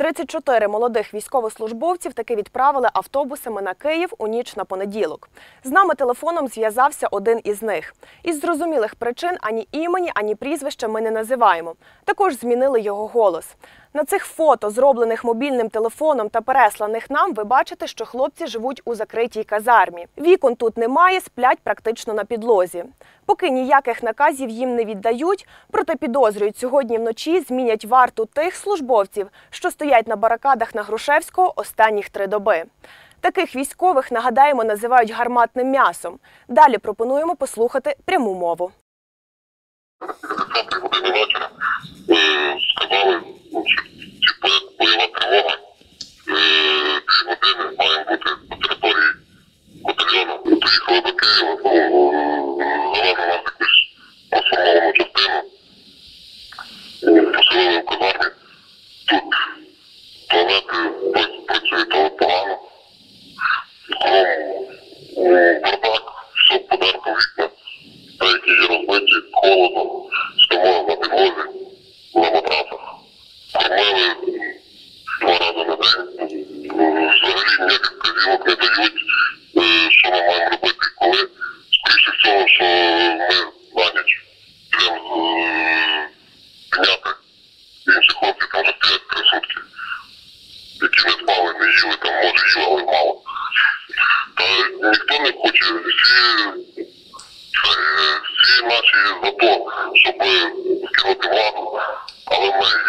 34 молодих військовослужбовців таки відправили автобусами на Київ у ніч на понеділок. З нами телефоном зв'язався один із них. Із зрозумілих причин ані імені, ані прізвища ми не називаємо. Також змінили його голос. На цих фото, зроблених мобільним телефоном та пересланих нам, ви бачите, що хлопці живуть у закритій казармі. Вікон тут немає, сплять практично на підлозі. Поки ніяких наказів їм не віддають, проте підозрюють, сьогодні вночі змінять варту тих службовців, що стоять на барикадах на Грушевського останніх три доби. Таких військових, нагадаємо, називають гарматним м'ясом. Далі пропонуємо послухати пряму мову. 10 години вечора е, сказали, ну, що типу, бойова тривога, е, дві години маємо бути по території батальйону. Приїхали до Києва, ну, е, завезли нас якусь розформовану частину, е, поселили в казармі. where всі, е, всі наші за то, щоб скинути владу, але ми